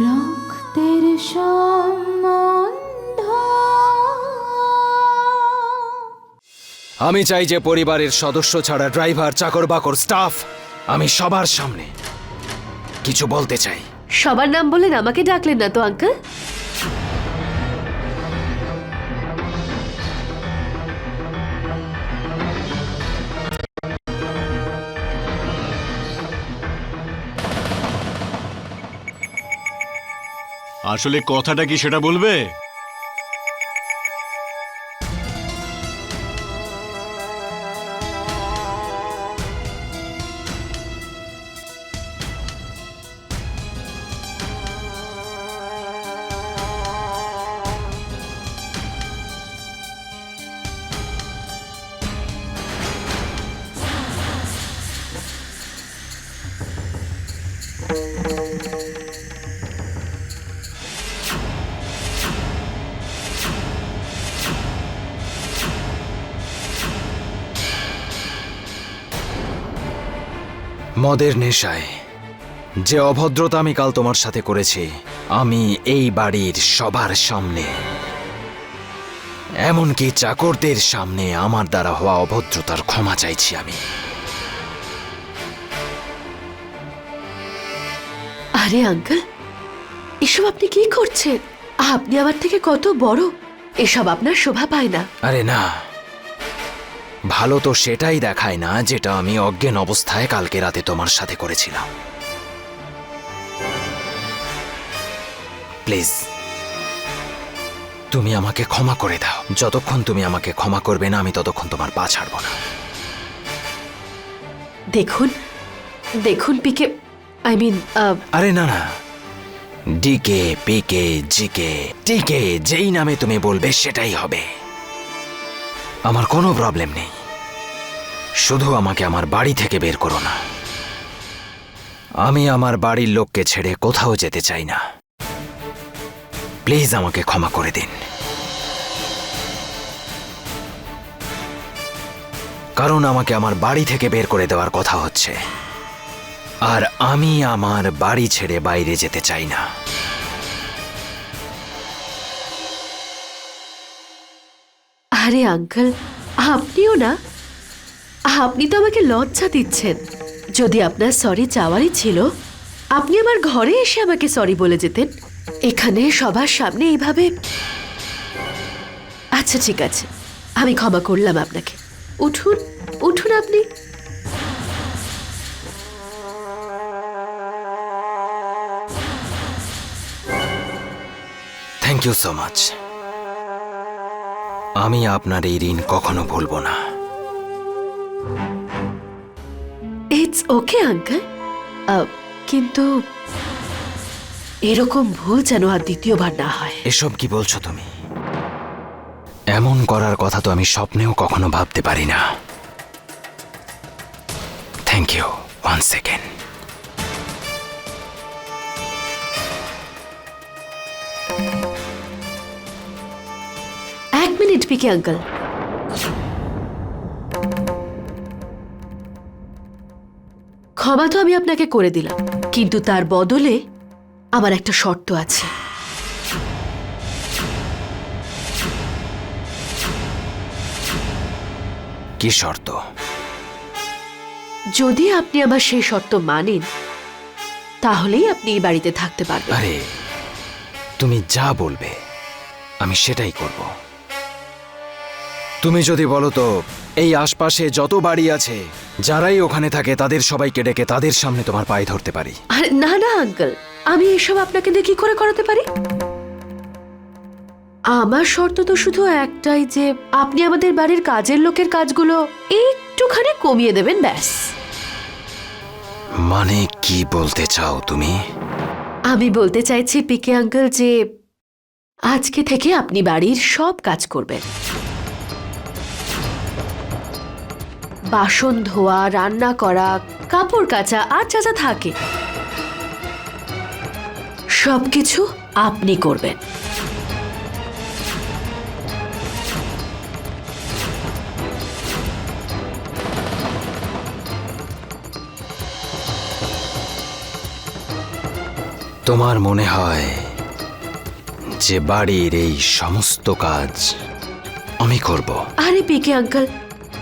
রক্তের সম্বন্ধ। আমি চাই যে পরিবারের সদস্য ছাড়া ড্রাইভার চাকর বাকর স্টাফ আমি সবার সামনে। কিছু বলতে চাই। সবার নাম বলেন আমাকে ডাকলেন না তো আঙ্কেল? আসলে কথাটা কি সেটা বলবে? মদের নেশায়। যে অভদ্রতা আমি কাল তোমার সাথে করেছি আমি এই বাড়ির সবার সামনে। এমনকি চাকরদের সামনে আমার দ্বারা হওয়া অভদ্রতার ক্ষমা চাইছি আমি। আরে আঙ্কেল এসব আপনি কি করছেন? আপনি আমার থেকে কত বড়? এসব আপনার শোভা পায় না। আরে না ভালো তো সেটাই দেখায় না যেটা আমি অজ্ঞান অবস্থায় কালকে রাতে তোমার সাথে করেছিলাম। প্লিজ তুমি আমাকে ক্ষমা করে দাও। যতক্ষণ তুমি আমাকে ক্ষমা করবে না আমি ততক্ষণ তোমার পা ছাড়বো না। দেখুন দেখুন পিকে আই মিন আরে না না। ডিকে পিকে জিকে টিকে যেই নামে তুমি বলবে সেটাই হবে। আমার কোনো প্রবলেম নেই। শুধু আমাকে আমার বাড়ি থেকে বের করো না। আমি আমার বাড়ির লোককে ছেড়ে কোথাও যেতে চাই না। প্লিজ আমাকে ক্ষমা করে দিন। কারণ আমাকে আমার বাড়ি থেকে বের করে দেওয়ার কথা হচ্ছে। আর আমি আমার বাড়ি ছেড়ে বাইরে যেতে চাই না। আরে আঙ্কেল, আপনিও না? আপনি তো আমাকে লজ্জা দিচ্ছেন। যদি আপনার সরি চাওয়ারই ছিল, আপনি আমার ঘরে এসে আমাকে সরি বলে যেতেন। এখানে সবার সামনে এইভাবে আচ্ছা ঠিক আছে। আমি ক্ষমা করলাম আপনাকে। উঠুন উঠুন আপনি। থ্যাংক ইউ সো মাচ আমি আপনার এই ঋণ কখনো ভুলব না। ইটস ওকে আঙ্কেল কিন্তু এরকম ভুল যেন আর দ্বিতীয়বার না হয়। এসব কি বলছো তুমি? এমন করার কথা তো আমি স্বপ্নেও কখনো ভাবতে পারি না। Thank you one second PK uncle ক্ষমা তো আমি আপনাকে করে দিলাম কিন্তু তার বদলে আমার একটা শর্ত আছে। কি শর্ত? যদি আপনি আমার সেই শর্ত মানেন তাহলেই আপনি এই বাড়িতে থাকতে পারবেন। আরে তুমি যা বলবে আমি সেটাই করব। তুমি যদি বলো তো এই আশপাশে যত বাড়ি আছে যারাই ওখানে থাকে তাদের সবাইকে ডেকে তাদের সামনে তোমার পায়ে ধরতে পারি। আরে না না আঙ্কেল। আমি এসব আপনাকে দিয়ে কি করে করাতে পারি? আমার শর্ত তো শুধু একটাই যে আপনি আমাদের বাড়ির কাজের লোকের কাজগুলো একটুখানি কমিয়ে দেবেন ব্যাস। মানে কি বলতে চাও তুমি? আমি বলতে চাইছি পিকে আঙ্কেল যে আজকে থেকে আপনি বাড়ির সব কাজ করবেন। বাসন ধোয়া রান্না করা কাপড় কাচা আর যা যা থাকে। সবকিছু আপনি করবেন। তোমার মনে হয় যে বাড়ির এই সমস্ত কাজ আমি করব? আরে পিকে আঙ্কেল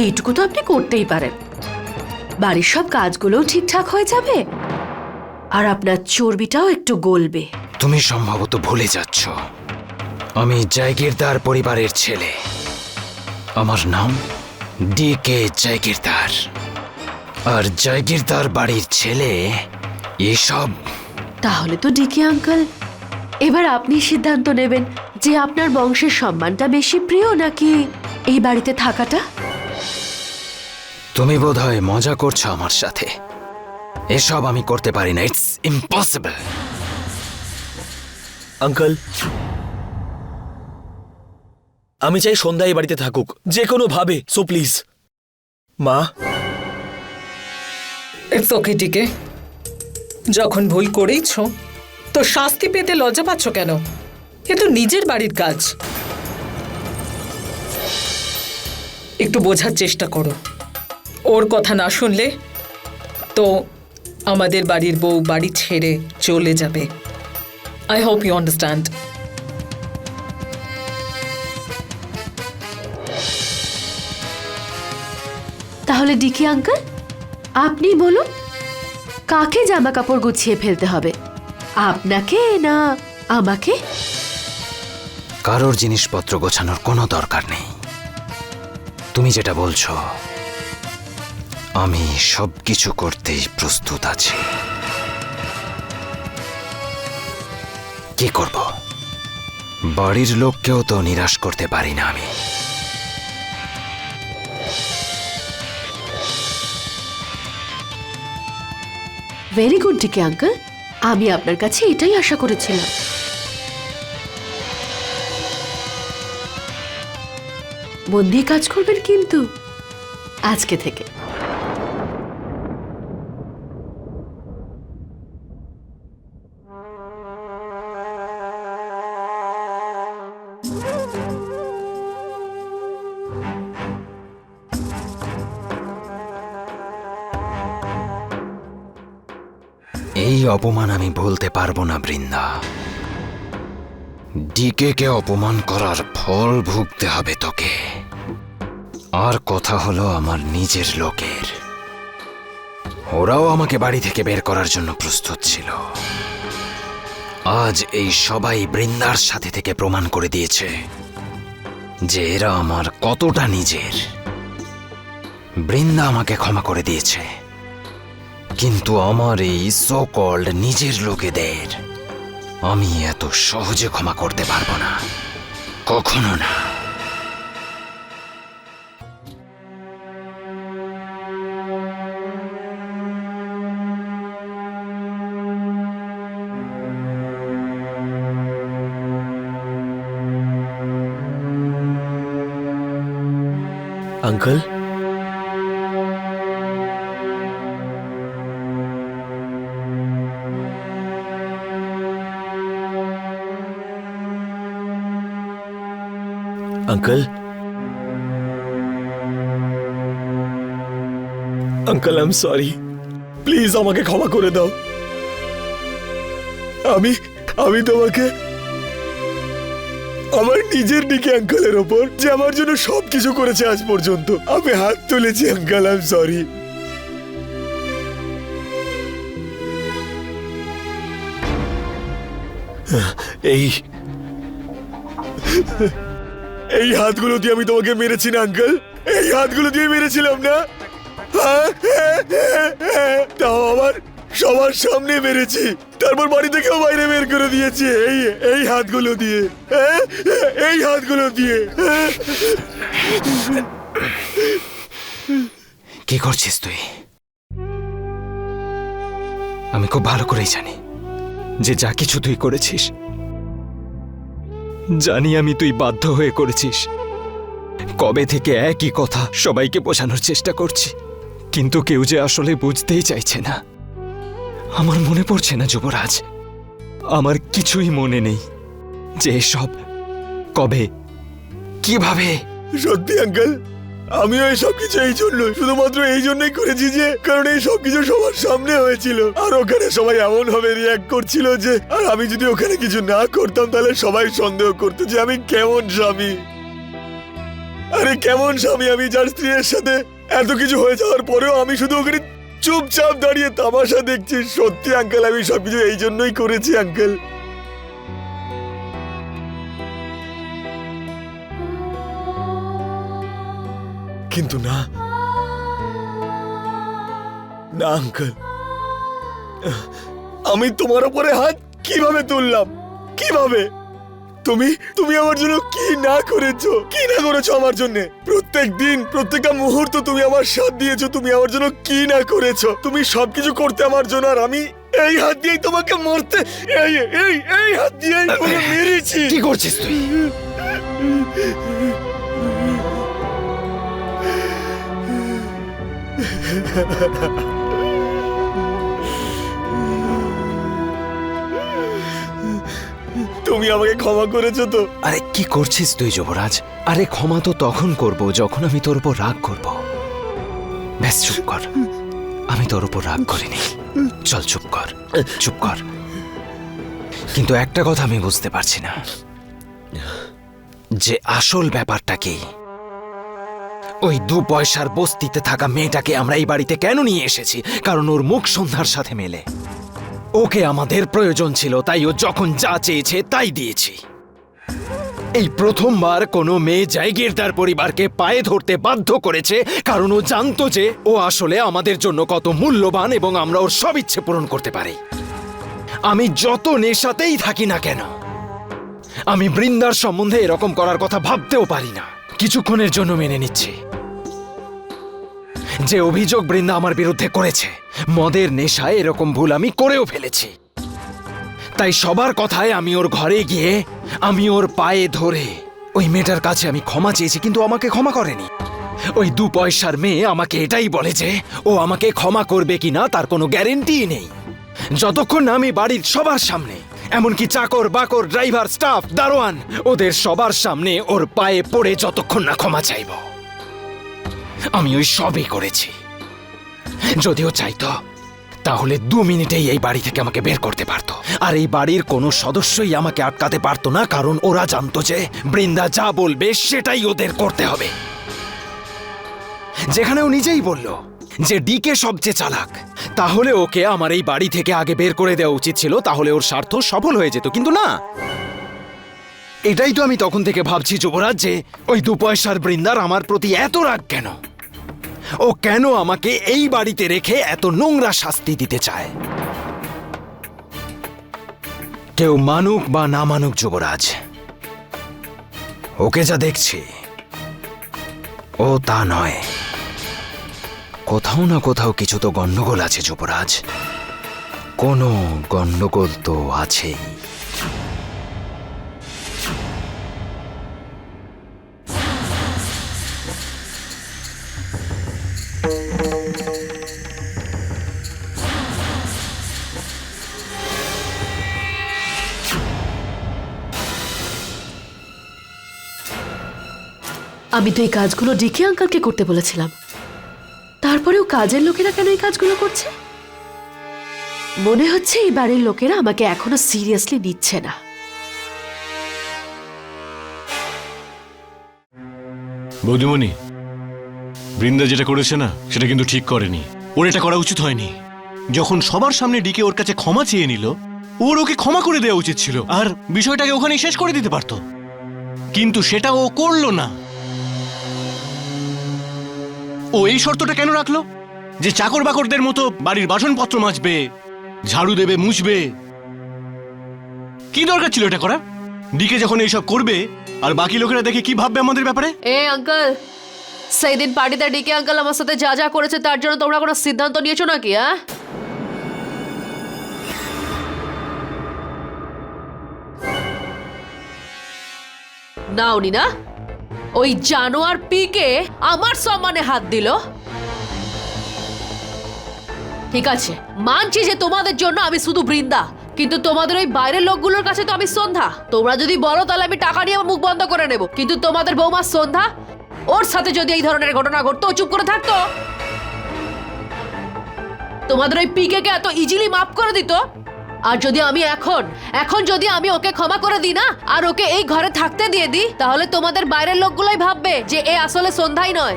এইটুকু তো আপনি করতেই পারেন। বাড়ির সব কাজগুলোও ঠিকঠাক হয়ে যাবে আর আপনার চর্বিটাও একটু গলবে। তুমি সম্ভবত ভুলে যাচ্ছ। আমি জায়গিরদার পরিবারের ছেলে। আমার নাম ডি কে জায়গিরদার আর জায়গিরদার বাড়ির ছেলে এসব। তাহলে তো ডিকি আঙ্কেল। এবার আপনি সিদ্ধান্ত নেবেন যে আপনার বংশের সম্মানটা বেশি প্রিয় নাকি এই বাড়িতে থাকাটা? তুমি বোধহয় মজা করছ আমার সাথে। এসব আমি করতে পারি না ইটস ইম্পসিবল আঙ্কেল আমি চাই সন্ধ্যা এই বাড়িতে থাকুক। যে কোনো ভাবে সো প্লিজ মা? ইটস ওকে টিকে যখন ভুল করেইছ তো শাস্তি পেতে লজ্জা পাচ্ছ কেন? এ তো নিজের বাড়ির কাজ। একটু বোঝার চেষ্টা করো। ওর কথা না শুনলে তো আমাদের বাড়ির বউ বাড়ি ছেড়ে চলে যাবে। আই হোপ ইউ আন্ডারস্ট্যান্ড তাহলে ডিকি আঙ্কেল আপনি বলুন কাকে জামা কাপড় গুছিয়ে ফেলতে হবে? আপনাকে না আমাকে? কারোর জিনিসপত্র গোছানোর কোনো দরকার নেই। তুমি যেটা বলছো আমি সব কিছু করতেই প্রস্তুত আছি। কি করব? বাড়ির লোককেও তো নিরাশ করতে পারি না আমি। ভেরি গুড ডিকি আঙ্কেল আমি আপনার কাছে এটাই আশা করেছিলাম। দিয়ে কাজ করবেন কিন্তু। আজকে থেকে। এই অপমান আমি ভুলতে পারব না, বৃন্দা। ডিকে কে অপমান করার ফল ভুগতে হবে তোকে। আর কথা হলো আমার নিজের লোকের। ওরাও আমাকে বাড়ি থেকে বের করার জন্য প্রস্তুত ছিল। আজ এই সবাই বৃন্দার সাথে থেকে প্রমাণ করে দিয়েছে যে এরা আমার কতটা নিজের। বৃন্দা আমাকে ক্ষমা করে দিয়েছে। কিন্তু আমার এই সোকল্ড নিজের লোকেদের আমি এত সহজে ক্ষমা করতে পারব না। কখনো না। Uncle? Uncle? Uncle I am sorry please আমাকে ক্ষমা করে দাও। আমি আমি তোমাকে, আমার নিজের দিকে আঙ্কেলের ওপর, যে আমার জন্য সব কিছু করেছে আজ পর্যন্ত। আমি হাত তুলেছি, আঙ্কেল আই এম সরি এই এই হাতগুলো দিয়ে আমি তোমাকে মেরেছি না, আঙ্কেল। এই হাতগুলো দিয়ে মেরেছিলাম না। হ্যাঁ? তাও আমার সবার সামনে মেরেছি। তারপর বাড়ি থেকেও বাইরে বের করে দিয়েছি এই এই হাতগুলো দিয়ে। হ্যাঁ? এই হাতগুলো দিয়ে। কি করছিস তুই? আমি খুব ভালো করেই জানি যে যা কিছু তুই করেছিস জানি আমি তুই বাধ্য হয়ে করেছিস। কবে থেকে একই কথা সবাইকে বোঝানোর চেষ্টা করছি, কিন্তু কেউ যে আসলে বুঝতেই চাইছে না। আমার মনে পড়ছে না, যুবরাজ। আমার কিছুই মনে নেই যে সব কবে, কীভাবে। সত্যি, আঙ্কেল? আমিও এই সব কিছু এই জন্য শুধুমাত্র এই জন্যই করেছি যে, কারণ এই সব কিছু সবার সামনে হয়েছিল। আর ওখানে সবাই এমন ভাবে রিয়াক্ট করছিল যে, আর আমি যদি ওখানে কিছু না করতাম, তাহলে সবাই সন্দেহ করতো যে আমি কেমন স্বামী। আরে কেমন স্বামী আমি যার স্ত্রীর সাথে এত কিছু হয়ে যাওয়ার পরেও আমি শুধু ওখানে চুপচাপ দাঁড়িয়ে তামাশা দেখছি। সত্যি আঙ্কেল আমি সবকিছু এই জন্যই করেছি আঙ্কেল কিন্তু না। না আঙ্কেল আমি তোমার উপরে হাত কীভাবে তুললাম? কীভাবে? তুমি তুমি আমার জন্য কি না করেছ? কি না করেছ আমার জন্য? প্রত্যেক দিন, প্রত্যেকটা মুহূর্ত তুমি আমার সাথ দিয়েছ, তুমি আমার জন্য কি না করেছ? তুমি সবকিছু করতে আমার জন্য আর আমি এই হাত দিয়েই তোমাকে মারতে, এই এই এই হাত দিয়েই তোমাকে মেরেছি। কি করছিস তুই? তুমি আমাকে ক্ষমা করেছ তো। আরে, কি করছিস তুই যুবরাজ? আরে, ক্ষমা তো তখন করব যখন আমি তোর উপর রাগ করব। ব্যাস, চুপ কর। আমি তোর উপর রাগ করিনি। চল, চুপ কর। চুপ কর। কিন্তু একটা কথা আমি বুঝতে পারছি না। যে আসল ব্যাপারটা কি? ওই দু পয়সার বস্তিতে থাকা মেয়েটাকে আমরা এই বাড়িতে কেন নিয়ে এসেছি? কারণ ওর মুখ সন্ধ্যার সাথে মেলে। ওকে আমাদের প্রয়োজন ছিল, তাই ও যখন যা চেয়েছে তাই দিয়েছি। এই প্রথমবার কোনো মেয়ে জায়গিরদার পরিবারকে পায়ে ধরতে বাধ্য করেছে, কারণ ও জানতো যে ও আসলে আমাদের জন্য কত মূল্যবান এবং আমরা ওর সব ইচ্ছে পূরণ করতে পারি। আমি যত নেশাতেই থাকি না কেন, আমি বৃন্দার সম্বন্ধে এরকম করার কথা ভাবতেও পারি না। কিছুক্ষণের জন্য মেনে নিচ্ছি। যে অভিযোগ বৃন্দা আমার বিরুদ্ধে করেছে। মদের নেশায় এরকম ভুল আমি করেও ফেলেছি। তাই সবার কথায় আমি ওর ঘরে গিয়ে, আমি ওর পায়ে ধরে, ওই মেয়েটার কাছে আমি ক্ষমা চেয়েছি, কিন্তু আমাকে ক্ষমা করেনি। ওই দু পয়সার মেয়ে আমাকে এটাই বলে যে, ও আমাকে ক্ষমা করবে কিনা তার কোনো গ্যারেন্টিই নেই। যতক্ষণ না আমি বাড়ির সবার সামনে, এমনকি চাকর, বাকর ড্রাইভার স্টাফ দারোয়ান, ওদের সবার সামনে ওর পায়ে পড়ে যতক্ষণ না ক্ষমা চাইব। আমি ওই সবই করেছি। যদিও চাইতো, তাহলে দু মিনিটেই এই বাড়ি থেকে আমাকে বের করতে পারতো। আর এই বাড়ির কোনো সদস্যই আমাকে আটকাতে পারতো না, কারণ ওরা জানতো যে বৃন্দা যা বলবে সেটাই ওদের করতে হবে। যেখানে ও নিজেই বলল যে ডিকে সবচেয়ে চালাক, তাহলে ওকে আমার এই বাড়ি থেকে আগে বের করে দেওয়া উচিত ছিল, তাহলে ওর স্বার্থ সফল হয়ে যেত, কিন্তু না। এটাই তো আমি তখন থেকে ভাবছি, যুবরাজ, যে ওই দু পয়সার বৃন্দার আমার প্রতি এত রাগ কেন? ও কেন আমাকে এই বাড়িতে রেখে এত নোংরা শাস্তি দিতে চায়? কেউ মানুক বা না মানুক যুবরাজ, ওকে যা দেখছি, ও তা নয়। কোথাও না কোথাও কিছু তো গন্ডগোল আছে যুবরাজ, কোনো গন্ডগোল তো আছেই। আমি তো এই কাজগুলো ডিকে আঙ্কালকে করতে বলেছিলাম। তারপরেও কাজের লোকেরা কেন এই কাজগুলো করছে? মনে হচ্ছে এই বাড়ির লোকেরা আমাকে এখনও সিরিয়াসলি নিচ্ছে না। বৌদিমণি, বৃন্দা যেটা করেছে না, সেটা কিন্তু ঠিক করেনি। ওর এটা করা উচিত হয়নি। যখন সবার সামনে ডিকে ওর কাছে ক্ষমা চেয়ে নিল, ওর ওকে ক্ষমা করে দেওয়া উচিত ছিল। আর বিষয়টাকে ওখানে শেষ করে দিতে পারতো। কিন্তু সেটা ও করল না। ও এই শর্তটা কেন রাখল? যে চাকর বাকরদের মতো বাড়ির বাসনপত্র মাজবে, ঝাড়ু দেবে, মুছবে। কি দরকার ছিল এটা করা ডিকে যখন এইসব করবে, আর বাকি লোকেরা দেখে কি ভাববে আমাদের ব্যাপারে? এ, আঙ্কেল সেই দিন পার্টিতে ডিকে আঙ্কেল আমার সাথে যা যা করেছে তার জন্য তোমরা কোনো সিদ্ধান্ত নিয়েছো নাকি হ্যাঁ? নাওনি না ওই জানোয়ার পিকে আমার সম্মানে হাত দিল। ঠিক আছে, মানছি যে তোমাদের জন্য আমি শুধু বৃন্দা, কিন্তু তোমাদের ওই বাইরের লোকগুলোর কাছে তো আমি সন্ধ্যা। তোমরা যদি বলো তাহলে আমি টাকা নিয়ে মুখ বন্ধ করে নেব, কিন্তু তোমাদের বৌমা সন্ধ্যা, ওর সাথে যদি এই ধরনের ঘটনা ঘটতো চুপ করে থাকতো। তোমাদের ওই পিকে এত ইজিলি মাফ করে দিত? আর যদি আমি এখন এখন যদি আমি ওকে ক্ষমা করে দিই না আর ওকে এই ঘরে থাকতে দিয়ে দিই তাহলে তোমাদের বাইরের লোকগুলোই ভাববে যে এ আসলে সন্ধ্যাই নয়।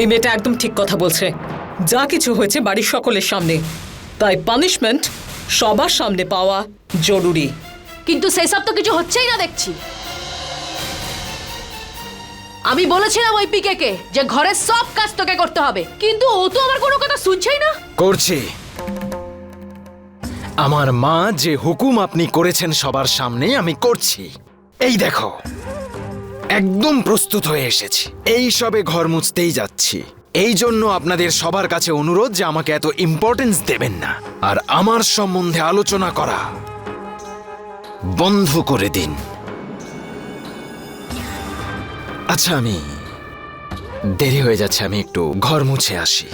এই মেয়েটা একদম ঠিক কথা বলছে। যা কিছু হয়েছে বাড়ির সকলের সামনে তাই পানিশমেন্ট সবার সামনে পাওয়া জরুরি। কিন্তু সেই সব তো কিছু হচ্ছেই না দেখছি। আমি বলেছিলাম ওই পিকে কে যে ঘরের সব কাজ তোকে করতে হবে কিন্তু ও তো আমার কোনো কথা শুনছেই না। করছি। আমার মা যে হুকুম আপনি করেছেন সবার সামনে আমি করছি। এই দেখো, একদম প্রস্তুত হয়ে এসেছি। এই সবে ঘর মুছতেই যাচ্ছি। এই জন্য আপনাদের সবার কাছে অনুরোধ যে আমাকে এত ইম্পর্টেন্স দেবেন না। আর আমার সম্বন্ধে আলোচনা করা বন্ধ করে দিন। আচ্ছা আমি দেরি হয়ে যাচ্ছে, আমি একটু ঘর মুছে আসি।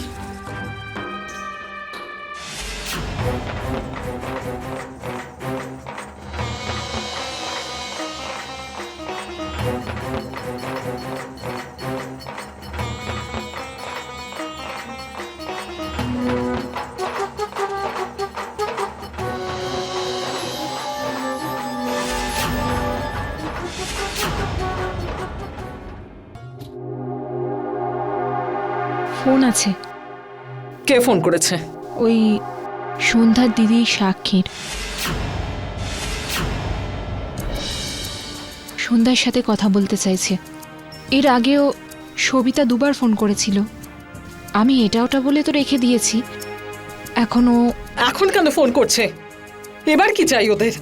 আছে? কে ফোন করেছে? ওই সন্ধ্যার দিদি সাক্ষীর। সন্ধ্যার সাথে কথা বলতে চাইছে। এর আগেও সবিতা দুবার ফোন করেছিল। আমি এটা ওটা বলে তো রেখে দিয়েছি। এখনও এখন কেন ফোন করছে? এবার কি চাই ওদের?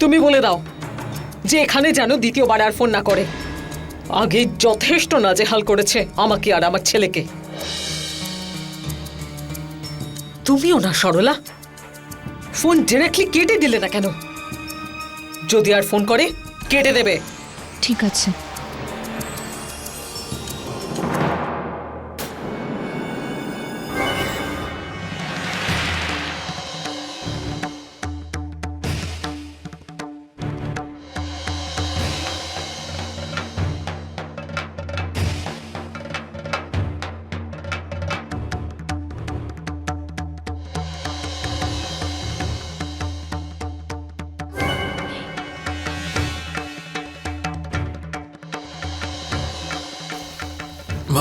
তুমি বলে দাও যে এখানে যেন দ্বিতীয়বার আর ফোন না করে। আগে যথেষ্ট নাজেহাল করেছে আমাকে আর আমার ছেলেকে। তুমিও না, সরলা। ফোন ডিরেক্টলি কেটে দিলে না কেন? যদি আর ফোন করে, কেটে দেবে। ঠিক আছে।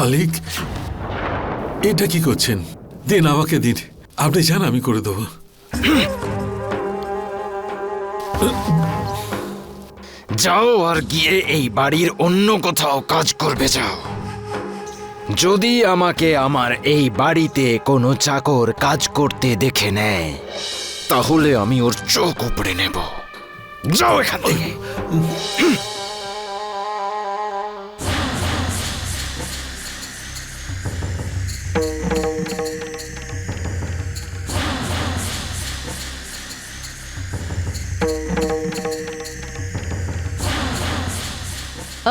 মালিক? এটা কি করছেন? দিন আমাকে দিন। আপনি চান আমি করে দেবো। যাও আর গিয়ে এই বাড়ির অন্য কোথাও কাজ করবে যাও। যদি আমাকে আমার এই বাড়িতে কোনো চাকর কাজ করতে দেখে নেয়, তাহলে আমি ওর চোখ উপড়ে নেব। যাও এখান থেকে।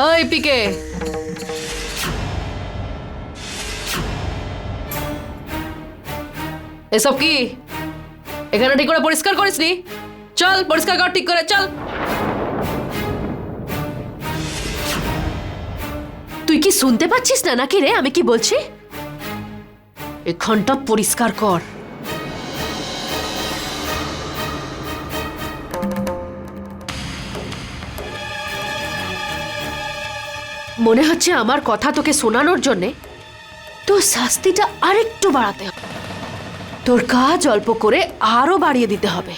ওই পিকে। এসব কি? এখানে ঠিক করে পরিষ্কার করিসনি চল, পরিষ্কার কর ঠিক করে, চল। তুই কি শুনতে পাচ্ছিস না নাকি রে? আমি কি বলছি? এখানটা পরিষ্কার কর। মনে হচ্ছে আমার কথা তোকে শোনানোর জন্যে। তোর শাস্তিটা আরেকটু বাড়াতে হবে। তোর কাজ অল্প করে আরও বাড়িয়ে দিতে হবে।